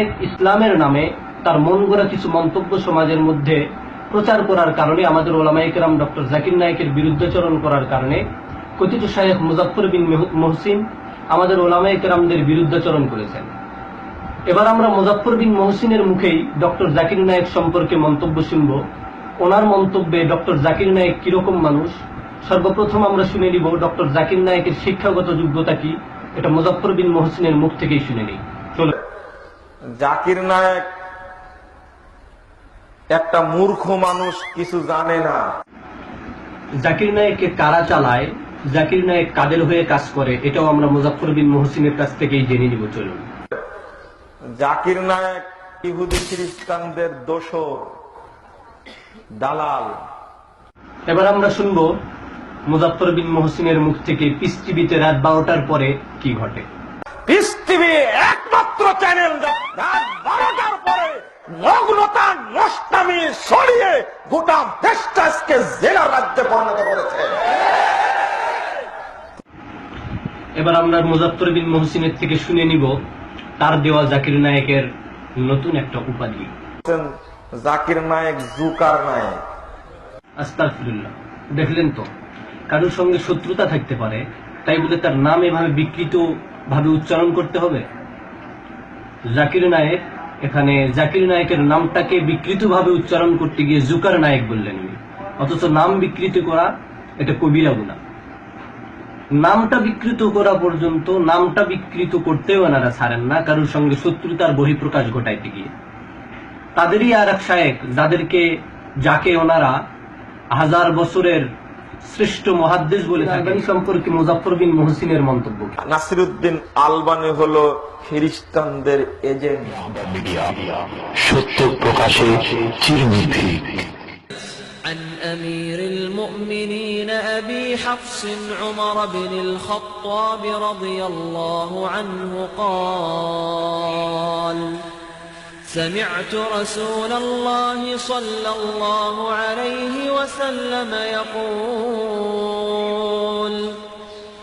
ইসলামের নামে তার মন গড়া কিছু মন্তব্য সমাজের মধ্যে প্রচার করার কারণে, আমাদের ওলামাই কেরাম ডক্টর জাকির নায়কের বিরুদ্ধাচরণ করার কারণে কথিত শাহেখ মুজাফর বিন মেহ- মহসিন আমাদের ওলামাই কেরামদের বিরুদ্ধাচরণ করেছেন। এবার আমরা মুজাফর বিন মহসিনের মুখেই ডক্টর জাকির নায়েক সম্পর্কে মন্তব্য শুনব। ওনার মন্তব্যে ডক্টর জাকির নায়েক কীরকম মানুষ? সর্বপ্রথম আমরা শুনে নিব ডক্টর জাকির নায়েকের শিক্ষাগত যোগ্যতা কি? এটা মুজাফর বিন মহসিনের মুখ থেকেই শুনে নিই। চলো জাকির নায়ক একটা মূর্খ মানুষ কিছু জানে না। জাকির নায়েককে কারা চালায় জাকির নায়েক কাদের হয়ে কাজ করে এটাও আমরা মুজাফর বিন মহসিনের কাছ থেকেই জেনে নিব চলুন। জাকির নায়ক ইহুদি খ্রিস্টানদের দোষর দালাল। এবার আমরা শুনব মুজাফর বিন মোহসিনের মুখ থেকে পিস টিভিতে রাত বারোটার পরে কি ঘটে। Piece TV! চ্যানেল রাত বারোটার পরে নগ্নতা নষ্টামি সরিয়ে গোটা দেশটাকে জেলা রাজ্যে পরিণত করেছে। এবার আমরা মুজাফর বিন মহসিনের থেকে শুনে নিব তার দেওয়া জাকির নায়েকের নতুন একটা উপাধি। জাকির নায়ক জুকার নায়ক। আস্তাফিরুল্লাহ দেখলেন তো কারোর সঙ্গে শত্রুতা থাকতে পারে তাই বলে তার নাম এভাবে বিকৃত ভাবে উচ্চারণ করতে হবে? জাকির নায়েক, এখানে জাকির নায়েকের নামটাকে বিকৃত ভাবে উচ্চারণ করতে গিয়ে জুকার নায়েক বললেন অথচ নাম বিকৃত করা, এটা কবিরা গুণা। নামটা বিকৃত করা পর্যন্ত, নামটা বিকৃত করতেও এনারা ছাড়েন না, কারোর সঙ্গে শত্রুতার বহিঃপ্রকাশ ঘটাইতে গিয়ে। তাদেরই আর এক যাদেরকে, যাকে ওনারা হাজার বছরের শ্রেষ্ঠ মহাদ্দেশ বলে থাকেন সম্পর্কে মুজাফর বিন মহসিনের মন্তব্য কি? নাসিরুদ্দিন আলবানি হলো খ্রিস্টানদের এজেন্ট সত্য প্রকাশে চিরনির্ভীক عن أمير المؤمنين أبي حفص عمر بن الخطاب رضي الله عنه قال سمعت رسول الله صلى الله عليه وسلم يقول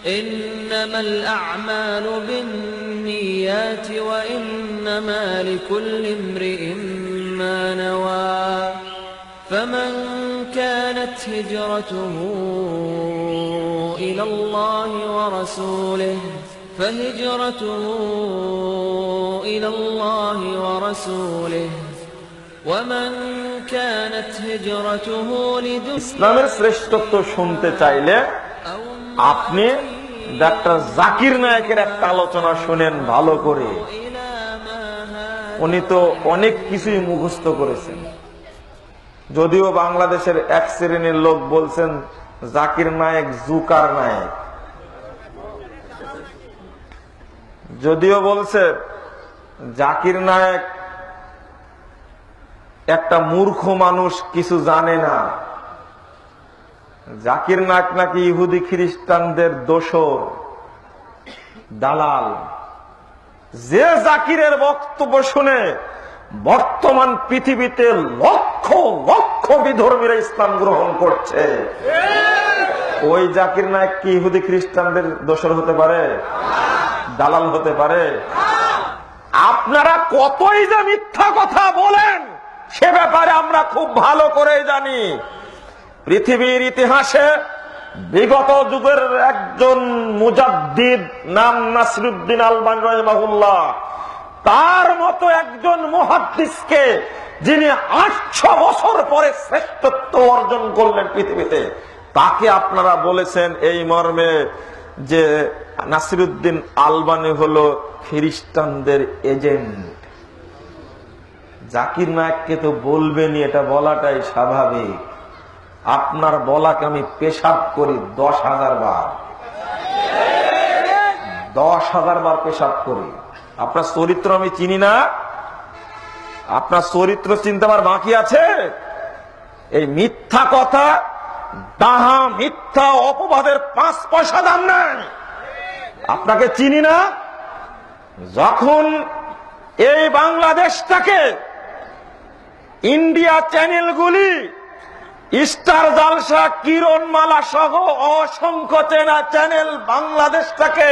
إنما الأعمال بالنيات وإنما لكل امرئ ما نوى فمن كانت هجرته إلى الله ورسوله فهجرته إلى الله ورسوله ومن كانت هجرته لدنيا ইসলামের শ্রেষ্ঠত্ব শুনতে চাইলে أو আপনি ডাক্তার জাকির নায়কের একটা আলোচনা শুনেন ভালো করে إلى ما هاجر উনি তো অনেক কিছুই মুখস্থ করেছেন যদিও বাংলাদেশের এক শ্রেণীর লোক বলছেন জাকির নায়ক জুকার নায়ক যদিও বলছে জাকির নায়ক একটা মূর্খ মানুষ কিছু জানে না। জাকির নায়ক নাকি ইহুদি খ্রিস্টানদের দোষর দালাল। যে জাকিরের বক্তব্য শুনে বর্তমান পৃথিবীতে লক্ষ লক্ষ বিধর্মীরা ইসলাম গ্রহণ করছে। ওই জাকির নায়ক কি ইহুদি খ্রিস্টানদের দোষর হতে পারে? দালাল হতে পারে। আপনারা কতই যে মিথ্যা কথা বলেন, সে ব্যাপারে আমরা খুব ভালো করে জানি। পৃথিবীর ইতিহাসে বিগত যুগের একজন মুজাদ্দিদ নাম নাসিরুদ্দিন আলবান রহমাহুল্লাহ, তার মতো একজন মহাদ্দিসকে যিনি আটশো বছর পরে শ্রেষ্ঠত্ব অর্জন করলেন পৃথিবীতে, তাকে আপনারা বলেছেন এই মর্মে যে নাসিরুদ্দিন আলবানি হলো খ্রিস্টানদের এজেন্ট। জাকির নায়ককে তো বলবেনই, এটা বলাটাই স্বাভাবিক। আপনার বলাকে আমি পেশাব করি দশ হাজার বার। দশ হাজার বার পেশাব করি। আপনার চরিত্র আমি চিনি না। আপনার চরিত্র চিনতে আমার বাকি আছে। এই মিথ্যা কথা ডাহা মিথ্যা অপবাদের পাঁচ পয়সা দাম নাই আপনাকে চিনি না? যখন এই বাংলাদেশটাকে ইন্ডিয়া চ্যানেলগুলি, স্টার জালসা, কিরণমালা সহ অসংখ্য চেনা চ্যানেল বাংলাদেশটাকে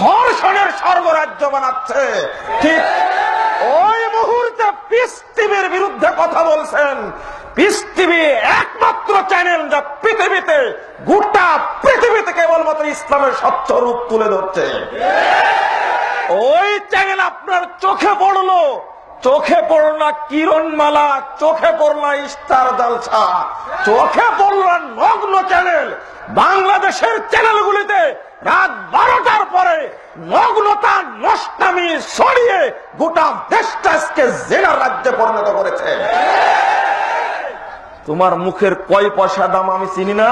ধর্ষণের স্বর্গরাজ্য বানাচ্ছে। ঠিক ওই মুহূর্তে পিস বিরুদ্ধে কথা বলছেন। একমাত্র চ্যানেল যা পৃথিবীতে, গোটা পৃথিবীতে কেবলমাত্র ইসলামের স্বচ্ছ রূপ তুলে ধরছে। ওই চ্যানেল আপনার চোখে পড়ল। চোখে পড়ল না কিরণমালা, চোখে পড়ল না স্টার জালসা, চোখে পড়ল না নগ্ন চ্যানেল বাংলাদেশের চ্যানেলগুলিতে রাত বারোটার পরে নগ্নতা, নষ্টামি সরিয়ে গোটা দেশটা আজকে জেনার রাজ্যে পরিণত করেছে। তোমার মুখের কয় পয়সা দাম আমি চিনি না?